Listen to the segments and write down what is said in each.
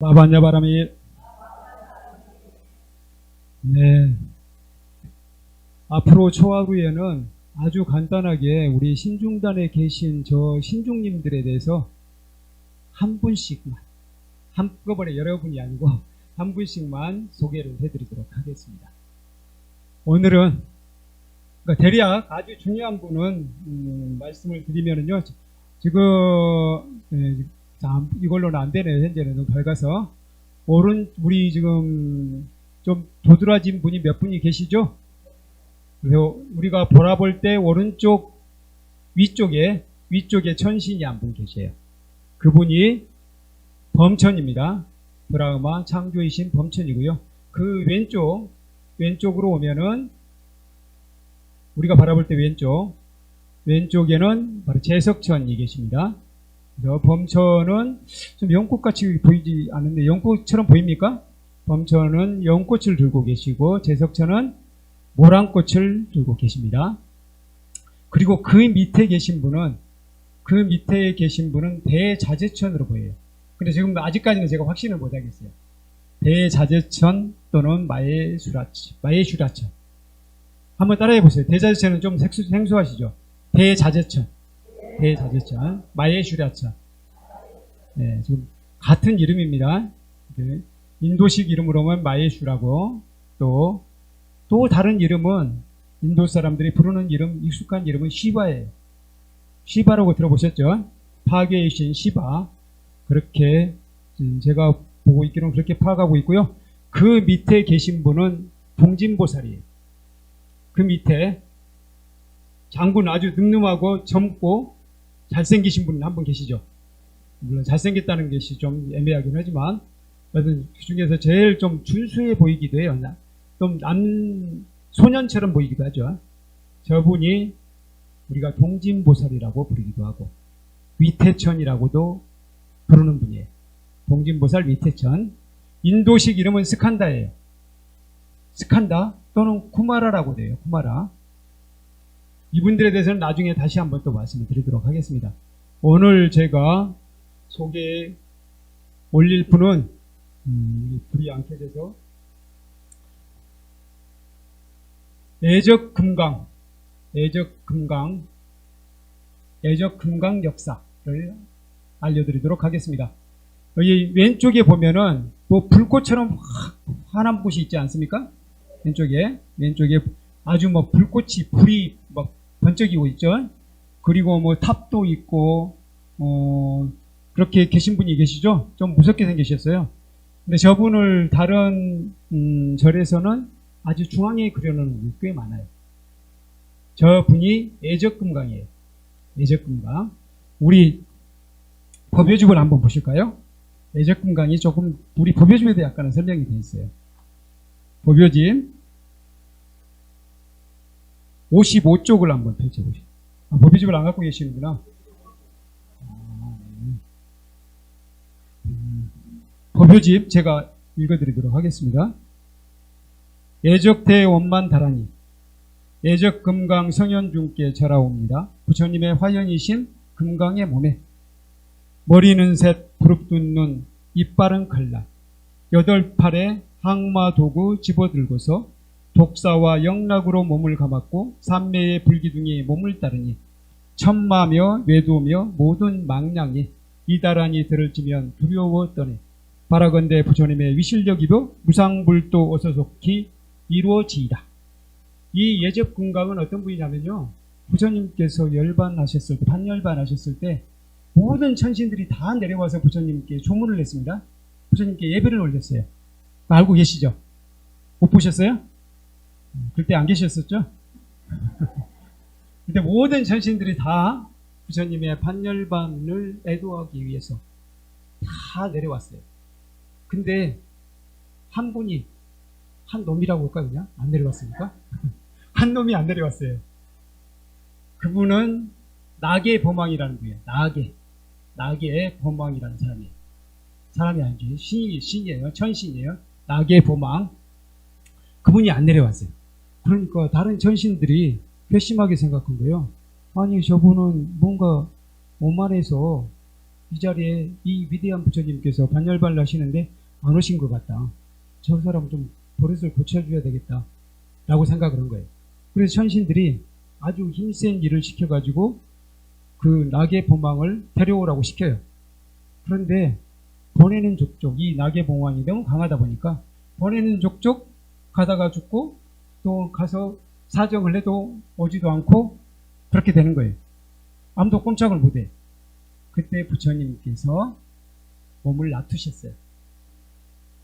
마반야 바람이 네 앞으로 초하루에는 아주 간단하게 우리 신중단에 계신 저 신중님들에 대해서 한 분씩만 한꺼번에 여러분이 아니고 한 분씩만 소개를 해드리도록 하겠습니다. 오늘은 그러니까 대략 아주 중요한 분은 음, 말씀을 드리면은요 지금 예, 자, 이걸로는 안 되네요. 현재는 밝아서. 오른, 우리 지금 좀 도드라진 분이 몇 분이 계시죠? 그래서 우리가 보라볼 때 오른쪽 위쪽에, 위쪽에 천신이 한 분 계세요. 그분이 범천입니다. 브라흐마 창조이신 범천이고요. 그 왼쪽, 왼쪽으로 오면은 우리가 바라볼 때 왼쪽, 왼쪽에는 바로 재석천이 계십니다. 범천은 좀 연꽃같이 보이지 않는데 연꽃처럼 보입니까? 범천은 연꽃을 들고 계시고 재석천은 모란꽃을 들고 계십니다. 그리고 그 밑에 계신 분은 그 밑에 계신 분은 대자재천으로 보여요. 근데 지금 아직까지는 제가 확신을 못 하겠어요. 대자재천 또는 마예수라천, 마예슈라천. 한번 따라해 보세요. 대자재천은 좀 생소하시죠? 대자재천. 대자재천, 마예슈라천. 네, 지금 같은 이름입니다. 네, 인도식 이름으로는 마예슈라고 또, 또 다른 이름은 인도 사람들이 부르는 이름, 익숙한 이름은 시바예요. 시바라고 들어보셨죠? 파괴의 신 시바. 그렇게 제가 보고 있기로는 그렇게 파악하고 있고요. 그 밑에 계신 분은 동진보살이에요. 그 밑에 장군 아주 늠름하고 젊고 잘생기신 분한분 계시죠? 물론 잘생겼다는 것이 좀 애매하긴 하지만 그 중에서 제일 좀 준수해 보이기도 해요. 좀 남 소년처럼 보이기도 하죠. 저분이 우리가 동진보살이라고 부르기도 하고 위태천이라고도 부르는 분이에요. 동진보살 위태천. 인도식 이름은 스칸다예요. 스칸다 또는 쿠마라라고 돼요. 쿠마라. 이분들에 대해서는 나중에 다시 한번 또 말씀을 드리도록 하겠습니다. 오늘 제가 소개 올릴 분은 음, 불이 안 켜져서 애적 금강, 애적 금강, 애적 금강 역사를 알려드리도록 하겠습니다. 여기 왼쪽에 보면은 뭐 불꽃처럼 환한 곳이 있지 않습니까? 왼쪽에 왼쪽에 아주 뭐 불꽃이 불이 막 번쩍이고 있죠. 그리고 뭐 탑도 있고 어 그렇게 계신 분이 계시죠? 좀 무섭게 생기셨어요. 근데 저분을 다른 음, 절에서는 아주 중앙에 그려놓은 분이 꽤 많아요. 저분이 애적금강이에요. 애적금강. 우리 법요집을 한번 보실까요? 애적금강이 조금 우리 법요집에 대해 약간은 설명이 되어 있어요. 법요집 55쪽을 한번 펼쳐보시죠. 아, 법요집을 안 갖고 계시는구나. 법요집 제가 읽어드리도록 하겠습니다. 예적대 원만 다라니 예적 금강 성현중께 절하옵니다. 부처님의 화연이신 금강의 몸에 머리는 셋 부릅뜬 눈 이빨은 칼날 여덟 팔에 항마 도구 집어들고서 독사와 영락으로 몸을 감았고 삼매의 불기둥이 몸을 따르니 천마며 외도며 모든 망량이 이다란이 들을 지면 두려워떠네 바라건대 부처님의 위실력이도 무상불도 어서속히 이루어지이다. 이 예적 금강은 어떤 분이냐면요. 부처님께서 열반하셨을 때, 반열반하셨을 때 모든 천신들이 다 내려와서 부처님께 조문을 했습니다. 부처님께 예배를 올렸어요. 알고 계시죠? 못 보셨어요? 그때 안 계셨었죠? 그때 모든 천신들이 다 부처님의 반열반을 애도하기 위해서 다 내려왔어요. 근데 한 분이 한 놈이라고 할까 그냥 안 내려왔습니까? 한 놈이 안 내려왔어요. 그분은 나계 범왕이라는 분이에요. 나계 나계 범왕이라는 사람이에요. 사람이 아니죠. 신이 신이에요. 천신이에요. 나계 범왕 그분이 안 내려왔어요. 그러니까 다른 천신들이 회심하게 생각한 거예요. 아니 저분은 뭔가 오만해서 이 자리에 이 위대한 부처님께서 반열반을 하시는데 안 오신 것 같다. 저 사람 좀 버릇을 고쳐줘야 되겠다. 라고 생각을 한 거예요. 그래서 천신들이 아주 힘센 일을 시켜가지고 그 낙의 보망을 데려오라고 시켜요. 그런데 보내는 족족, 이 낙의 봉황이 너무 강하다 보니까 보내는 족족 가다가 죽고 또 가서 사정을 해도 오지도 않고 그렇게 되는 거예요. 아무도 꼼짝을 못해. 그때 부처님께서 몸을 놔두셨어요.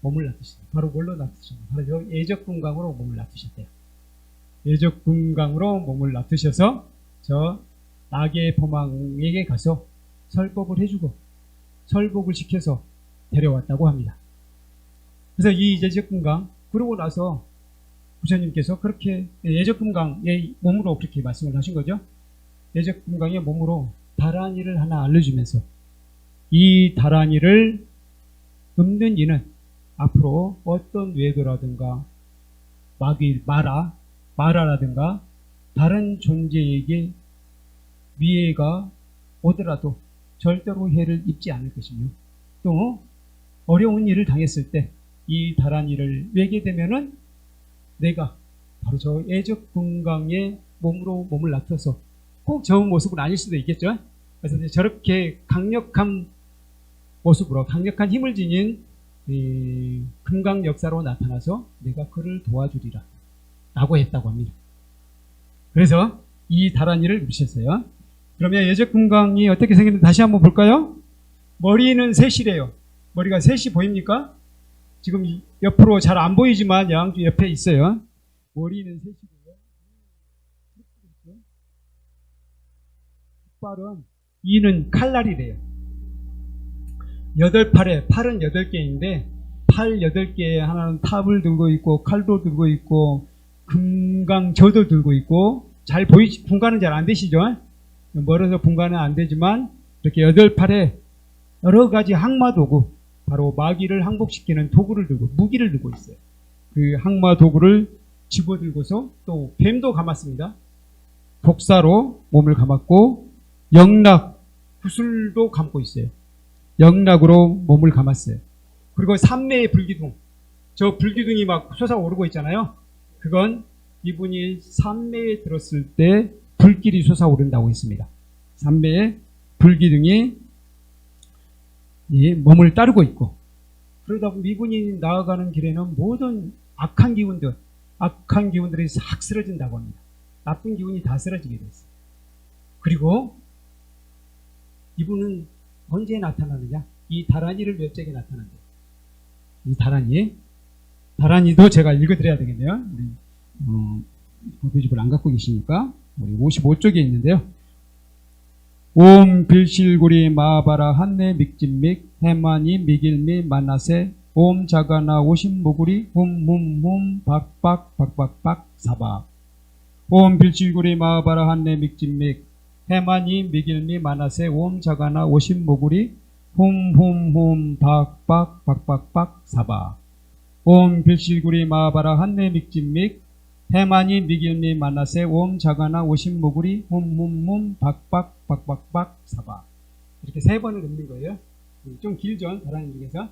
몸을 놔두셨어요. 바로 뭘로 놔두셨나요? 바로 저 예적금강으로 몸을 놔두셨대요. 예적금강으로 몸을 놔두셔서 저 낙의 보망에게 가서 설법을 해주고 설복을 시켜서 데려왔다고 합니다. 그래서 이 예적금강 그러고 나서 부처님께서 그렇게 예적금강의 몸으로 그렇게 말씀을 하신 거죠. 예적금강의 몸으로 다란이를 하나 알려주면서 이 다란이를 읊는 이는 앞으로 어떤 외도라든가 마귀, 마라, 마라라든가 다른 존재에게 위해가 오더라도 절대로 해를 입지 않을 것이며 또 어려운 일을 당했을 때 이 다란 이를 외게 되면은 내가 바로 저 애적 건강의 몸으로 몸을 놔둬서 꼭 저 모습은 아닐 수도 있겠죠. 그래서 저렇게 강력한 모습으로 강력한 힘을 지닌 이 금강 역사로 나타나서 내가 그를 도와주리라 라고 했다고 합니다. 그래서 이 다란이를 누르셨어요. 그러면 예적 금강이 어떻게 생겼는지 다시 한번 볼까요? 머리는 셋이래요. 머리가 셋이 보입니까? 지금 이- 옆으로 잘 안 보이지만 양쪽 옆에 있어요. 머리는 셋이고요. 팔은 이는 칼날이래요. 여덟 팔에 팔은 여덟 개인데 팔 여덟 개에 하나는 탑을 들고 있고 칼도 들고 있고 금강저도 들고 있고 잘 보이지 분간은 잘 안 되시죠? 멀어서 분간은 안 되지만 이렇게 여덟 팔에 여러 가지 항마 도구 바로 마귀를 항복시키는 도구를 들고 무기를 들고 있어요. 그 항마 도구를 집어들고서 또 뱀도 감았습니다. 복사로 몸을 감았고 영락 구슬도 감고 있어요. 영락으로 몸을 감았어요. 그리고 삼매의 불기둥. 저 불기둥이 막 솟아오르고 있잖아요. 그건 이분이 삼매에 들었을 때 불길이 솟아오른다고 했습니다. 삼매의 불기둥이 이 몸을 따르고 있고 그러다 보면 이분이 나아가는 길에는 모든 악한 기운들, 악한 기운들이 싹 쓰러진다고 합니다. 나쁜 기운이 다 쓰러지게 됐어요. 그리고 이분은 언제 나타나느냐? 이 다란이를 몇 적에 나타난대요. 이 다란이. 다란이도 제가 읽어드려야 되겠네요. 우리, 어, 고표집을 안 갖고 계시니까. 우리 55쪽에 있는데요. 옴 빌실구리 마바라 한내 믹진믹 해마니 미길미 만나세 옴 자가나 오신 모구리 훔훔훔 박박 박박박 사바. 옴 빌실구리 마바라 한내 믹진믹 해마니 미길미 만나세 옴 자가나 오신 모구리 훔훔훔 박박 박박박 사바. 옴 빌실구리 마바라 한내 믹진믹 해마니 미길미 만나세 옴 자가나 오신모구리 훔훔훔 박박 박박박 사바 이렇게 세 번을 읽는 거예요. 좀 길죠 다란 중에서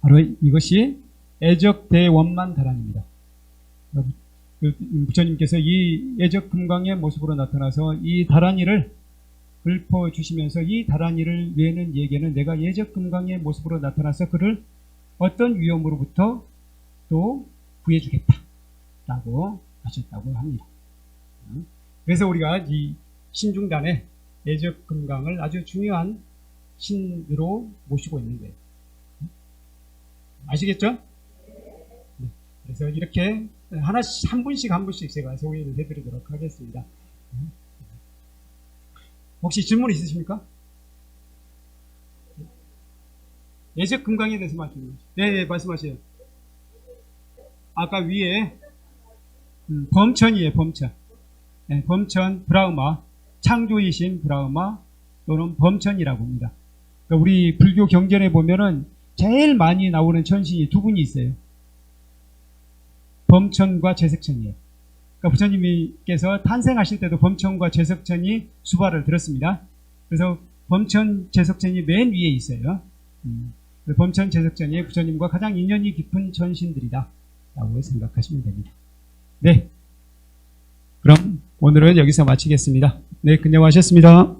바로 이것이 애적 대원만 다란입니다. 그 부처님께서 이 애적 금강의 모습으로 나타나서 이 다란이를 읊어 주시면서 이 다란이를 외는 얘기는 내가 예적 금강의 모습으로 나타나서 그를 어떤 위험으로부터 또 구해주겠다. 라고 하셨다고 합니다. 그래서 우리가 이 신중단의 예적 금강을 아주 중요한 신으로 모시고 있는 거예요. 아시겠죠? 네. 그래서 이렇게 하나씩 한 분씩 한 분씩 제가 소개를 해드리도록 하겠습니다. 혹시 질문 있으십니까? 예적 금강에 대해서 말씀하세요. 네, 네, 말씀하세요. 아까 위에 음, 범천이에요, 범천. 네, 범천 브라우마, 창조이신 브라우마 또는 범천이라고 합니다. 그러니까 우리 불교 경전에 보면은 제일 많이 나오는 천신이 두 분이 있어요. 범천과 제석천이에요. 그러니까 부처님께서 탄생하실 때도 범천과 제석천이 수발을 들었습니다. 그래서 범천 제석전이 맨 위에 있어요. 음, 그 범천 제석전이 부처님과 가장 인연이 깊은 전신들이다. 라고 생각하시면 됩니다. 네. 그럼 오늘은 여기서 마치겠습니다. 네, 안녕하셨습니다.